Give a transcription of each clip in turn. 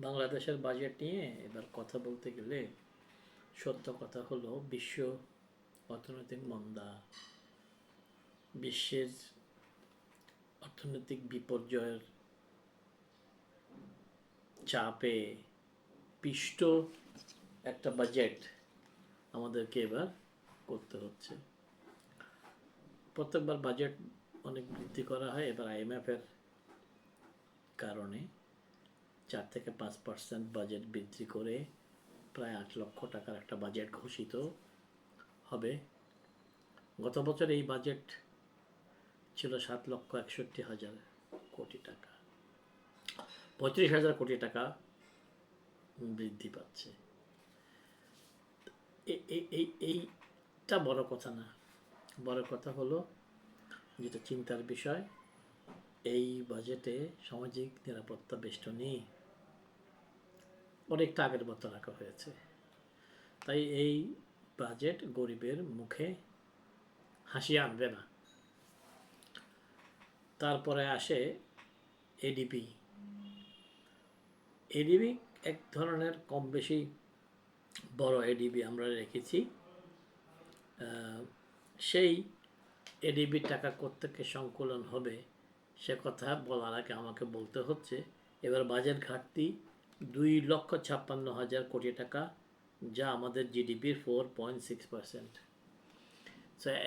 বাংলাদেশের বাজেট নিয়ে এবার কথা বলতে গেলে সত্য কথা হলো বিশ্ব অর্থনৈতিক মন্দা। বিশ্বের অর্থনৈতিক বিপর্যয়ের চাপে পিষ্ট একটা বাজেট আমাদেরকে এবার করতে হচ্ছে। প্রত্যেকবার বাজেট অনেক বৃদ্ধি করা হয় এবার আইএমএফের কারণে। চার থেকে পাঁচ পার্সেন্ট বাজেট বৃদ্ধি করে প্রায় আট লক্ষ টাকার একটা বাজেট ঘোষিত হবে। গত বছর এই বাজেট ছিল সাত লক্ষ একষট্টি হাজার কোটি টাকা। পঁয়ত্রিশ হাজার কোটি টাকা বৃদ্ধি পাচ্ছে। এই এইটা বড় কথা না। বড় কথা হলো যেটা চিন্তার বিষয়, এই বাজেটে সামাজিক নিরাপত্তা বেষ্টনী অনেকটা আগের মতো রাখা হয়েছে। তাই এই বাজেট গরিবের মুখে হাসি আনবে না। তারপরে আসে এডিপি এডিবি এক ধরনের কম বেশি বড় এডিবি আমরা রেখেছি। সেই এডিবির টাকা কোত্থেকে সংকলন হবে সে কথা বলার আগে আমাকে বলতে হচ্ছে, এবার বাজেট ঘাটতি দুই লক্ষ ছাপ্পান্ন হাজার কোটি টাকা, যা আমাদের জিডিপির ফোর পয়েন্ট সিক্স পার্সেন্ট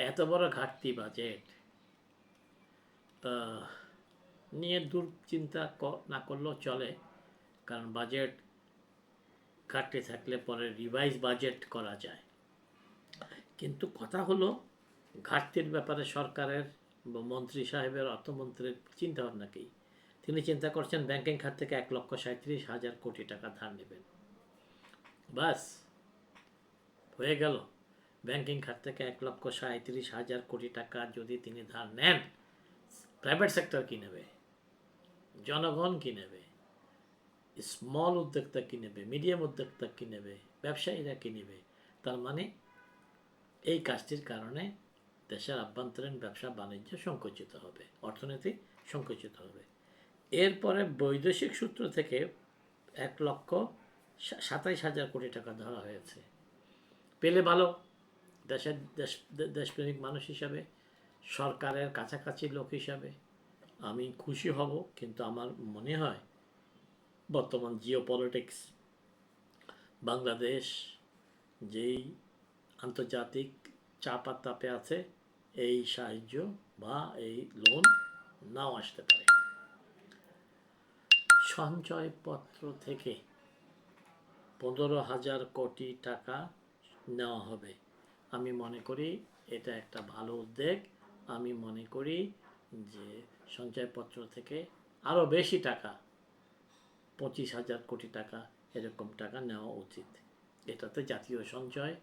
এত বড় ঘাটতি বাজেট তা, নিয়ে দুশ্চিন্তা না করলেও চলে, কারণ বাজেট ঘাটতি থাকলে পরে রিভাইজ বাজেট করা যায়। কিন্তু কথা হলো, ঘাটতির ব্যাপারে সরকারের মন্ত্রী সাহেবের অর্থমন্ত্রীর চিন্তা ভাবনা কি? তিনি চিন্তা করছেন ব্যাংকিং খাত থেকে এক লক্ষ সাঁত্রিশ হাজার কোটি টাকা ধার নেবেন। বাস, হয়ে গেল। ব্যাংকিং খাত থেকে এক লক্ষ সাঁত্রিশ হাজার কোটি টাকা যদি তিনি ধার নেন প্রাইভেট সেক্টর কি নেবে? জনগণ কী নেবে? স্মল উদ্যোক্তা কী নেবে? মিডিয়াম উদ্যোক্তা কী নেবে? ব্যবসায়ীরা কী নেবে? তার মানে এই কাজটির কারণে দেশের আভ্যন্তরীণ ব্যবসা বাণিজ্য সংকুচিত হবে, অর্থনীতি সংকুচিত হবে। এরপরে বৈদেশিক সূত্র থেকে এক লক্ষ সাতাইশ হাজার কোটি টাকা ধরা হয়েছে। পেলে ভালো, দেশের দেশ দেশপ্রেমিক মানুষ হিসাবে, সরকারের কাছাকাছি লোক হিসাবে। আমি খুশি হব, কিন্তু আমার মনে হয় বর্তমান জিও পলিটিক্স বাংলাদেশ যেই আন্তর্জাতিক চাপ আর তাপে আছে, এই সাহায্য বা এই লোন নাও আসতে পারে। সঞ্চয়পত্র থেকে পনেরো হাজার কোটি টাকা নেওয়া হবে। আমি মনে করি এটা একটা ভালো উদ্যোগ। আমি মনে করি যে সঞ্চয়পত্র থেকে আরও বেশি টাকা, পঁচিশ হাজার কোটি টাকা এরকম টাকা নেওয়া উচিত। এটাতে জাতীয় সঞ্চয়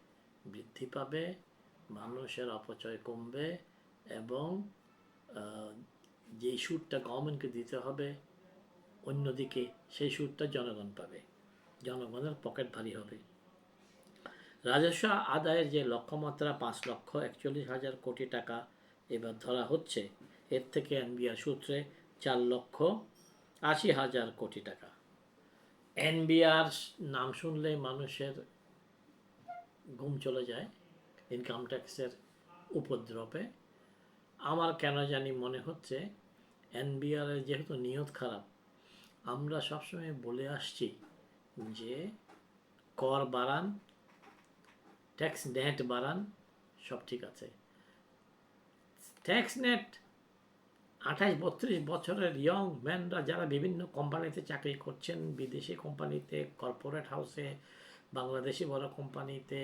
বৃদ্ধি পাবে, মানুষের অপচয় কমবে এবং যেই সুদটা গভর্নমেন্টকে দিতে হবে অন্যদিকে সেই সুদটা জনগণ পাবে। জনগণের পকেট ভারী হবে। রাজস্ব আদায়ের যে লক্ষ্যমাত্রা পাঁচ লক্ষ একচল্লিশ হাজার কোটি টাকা এবার ধরা হচ্ছে, এর থেকে এনবিআর সূত্রে চার লক্ষ আশি হাজার কোটি টাকা। এনবিআর নাম শুনলে মানুষের ঘুম চলে যায়, ইনকাম ট্যাক্সের উপদ্রবে। আমার কেন জানি মনে হচ্ছে, এনবিআরের যেহেতু নিয়ত খারাপ আমরা সবসময় বলে আসছি যে, কর বাড়ান ট্যাক্স নেট বাড়ান, সব ঠিক আছে। ট্যাক্স নেট আঠাশ বত্রিশ বছরের ইয়ং ম্যানরা যারা বিভিন্ন কোম্পানিতে চাকরি করছেন, বিদেশি কোম্পানিতে কর্পোরেট হাউসে বাংলাদেশি বড় কোম্পানিতে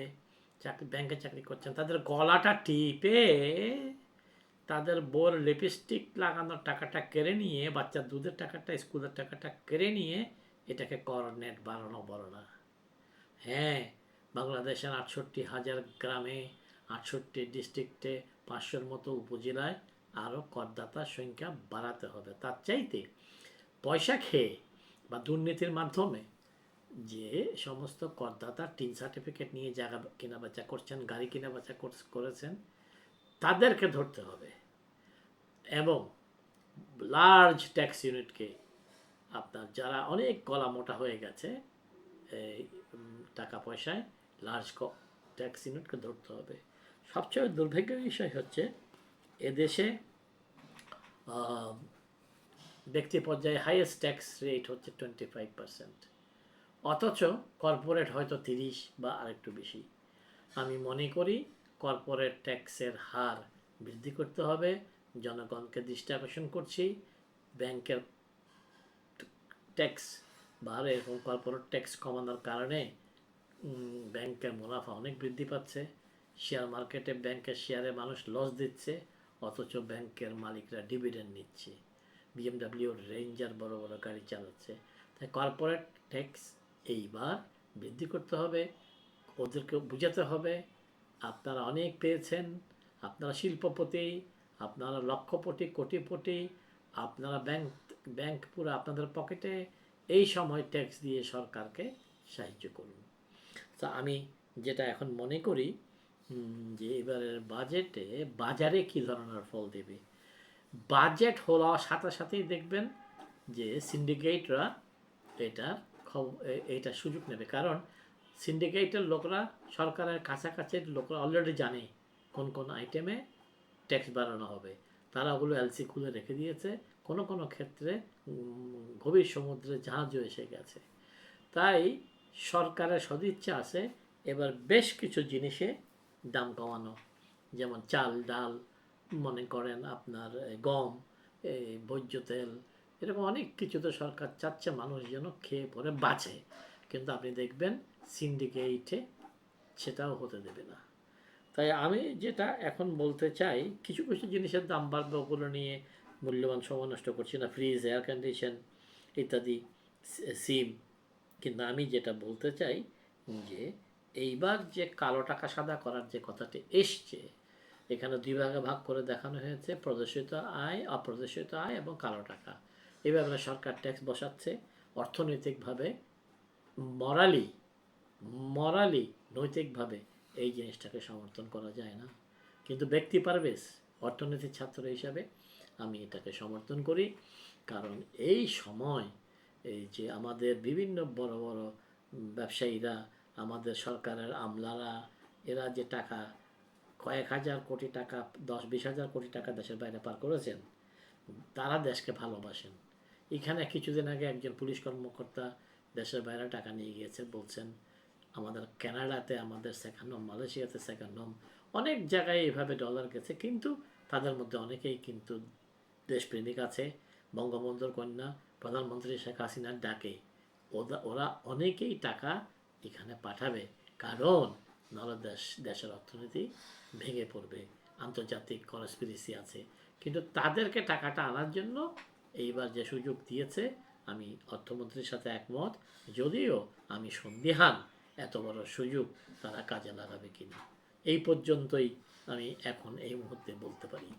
চাকরি ব্যাংকে চাকরি করছেন, তাদের গলাটা টিপে তাদের বোর লিপস্টিক লাগানোর টাকাটা কেড়ে নিয়ে, বাচ্চার দুধের টাকাটা, স্কুলের টাকাটা কেড়ে নিয়ে এটাকে করনেট বাড়ানো বড় না। হ্যাঁ বাংলাদেশের আটষট্টি হাজার গ্রামে, আটষট্টি ডিস্ট্রিক্টে পাঁচশোর মতো উপজেলায় আরও করদাতার সংখ্যা বাড়াতে হবে। তার চাইতে পয়সা খেয়ে বা দুর্নীতির মাধ্যমে যে সমস্ত করদাতা টিন সার্টিফিকেট নিয়ে জায়গা কেনা বেচা করছেন, গাড়ি কেনা বেচা করেছেন তাদেরকে ধরতে হবে। এবং লার্জ ট্যাক্স ইউনিটকে আপনার যারা অনেক গলা মোটা হয়ে গেছে, এই টাকা পয়সায় লার্জ ট্যাক্স ইউনিটকে ধরতে হবে। সবচেয়ে দুর্ভাগ্যের বিষয় হচ্ছে এদেশে ব্যক্তি পর্যায়ে হাইয়েস্ট ট্যাক্স রেট হচ্ছে টোয়েন্টি ফাইভ পার্সেন্ট অথচ কর্পোরেট হয়তো তিরিশ বা আরেকটু বেশি। আমি মনে করি কর্পোরেট ট্যাক্সের হার বৃদ্ধি করতে হবে। জনগণকে দৃষ্টি আকর্ষণ করছি। ব্যাংকের ট্যাক্স বা এরকম কর্পোরেট ট্যাক্স কমানোর কারণে ব্যাংকের মুনাফা অনেক বৃদ্ধি পাচ্ছে। শেয়ার মার্কেটে ব্যাংকের শেয়ারে মানুষ লস দিচ্ছে, অথচ ব্যাংকের মালিকরা ডিভিডেন্ড নিচ্ছে। বিএমডাব্লিউ রেঞ্জার বড় বড় গাড়ি চালাচ্ছে। তাই কর্পোরেট ট্যাক্স এইবার বৃদ্ধি করতে হবে। ওদেরকে বুঝাতে হবে। আপনারা অনেক পেয়েছেন, আপনারা শিল্পপতি, আপনারা লক্ষপতি, কোটিপতি, আপনারা ব্যাংক ব্যাংক পুরো আপনাদের পকেটে, এই সময় ট্যাক্স দিয়ে সরকারকে সাহায্য করুন। তা আমি যেটা এখন মনে করি যে এবারের বাজেটে বাজারে কী ধরনের ফল দেবে? বাজেট হওয়ার সাথে সাথেই দেখবেন যে সিন্ডিকেটরা এটার খবর এইটা সুযোগ নেবে। কারণ সিন্ডিকেটের লোকরা, সরকারের কাছাকাছির লোকরা অলরেডি জানে কোন কোন আইটেমে ট্যাক্স বাড়ানো হবে। তারা ওগুলো এলসি খুলে রেখে দিয়েছে। কোনো কোনো ক্ষেত্রে গভীর সমুদ্রে জাহাজও এসে গেছে। তাই সরকারের সদিচ্ছা আছে এবার বেশ কিছু জিনিসে দাম কমানো। যেমন চাল, ডাল, মনে করেন আপনার গম এই ভোজ্য তেল, এরকম অনেক কিছু তো সরকার চাচ্ছে মানুষ যেন খেয়ে পরে বাঁচে। কিন্তু আপনি দেখবেন সিন্ডিকেটে সেটাও হতে দেবে না। তাই আমি যেটা এখন বলতে চাই, কিছু কিছু জিনিসের দাম বাড়বে ওগুলো নিয়ে মূল্যবান সময় নষ্ট করছি না। ফ্রিজ এয়ার কন্ডিশন ইত্যাদি সিম কিন্তু আমি যেটা বলতে চাই যে, এইবার যে কালো টাকা সাদা করার যে কথাটি এসছে, এখানে দুই ভাগে ভাগ করে দেখানো হয়েছে, প্রদর্শিত আয়, অপ্রদর্শিত আয় এবং কালো টাকা। ব্যাপারে সরকার ট্যাক্স বসাচ্ছে। অর্থনৈতিকভাবে মরালি মরালি নৈতিকভাবে এই জিনিসটাকে সমর্থন করা যায় না। কিন্তু ব্যক্তি পারবেশ অর্থনীতির ছাত্র হিসাবে আমি এটাকে সমর্থন করি। কারণ এই সময় এই যে আমাদের বিভিন্ন বড় বড় ব্যবসায়ীরা, আমাদের সরকারের আমলারা, এরা যে টাকা কয়েক হাজার কোটি টাকা, দশ বিশ হাজার কোটি টাকা দেশের বাইরে পার করেছেন, তারা দেশকে ভালোবাসেন। এখানে কিছুদিন আগে একজন পুলিশ কর্মকর্তা দেশের বাইরে টাকা নিয়ে গিয়েছে, বলছেন আমাদের কানাডাতে, আমাদের সেকেন্ড হোম মালয়েশিয়াতে সেকেন্ড হোম অনেক জায়গায় এইভাবে ডলার গেছে। কিন্তু তাদের মধ্যে অনেকেই কিন্তু দেশপ্রেমিক আছে। বঙ্গবন্ধুর কন্যা, প্রধানমন্ত্রী শেখ হাসিনার ডাকে। ওরা ওরা অনেকেই টাকা এখানে পাঠাবে। কারণ নাহলে দেশ, দেশের অর্থনীতি ভেঙে পড়বে। আন্তর্জাতিক কনস্পিরেসি আছে। কিন্তু তাদেরকে টাকাটা আনার জন্য এইবার যে সুযোগ দিয়েছে, আমি অর্থমন্ত্রীর সাথে একমত। যদিও আমি সন্দিহান এত বড় সুযোগ তারা কাজে লাগাবে কিনা? এই পর্যন্তই আমি এখন এই মুহূর্তে বলতে পারি।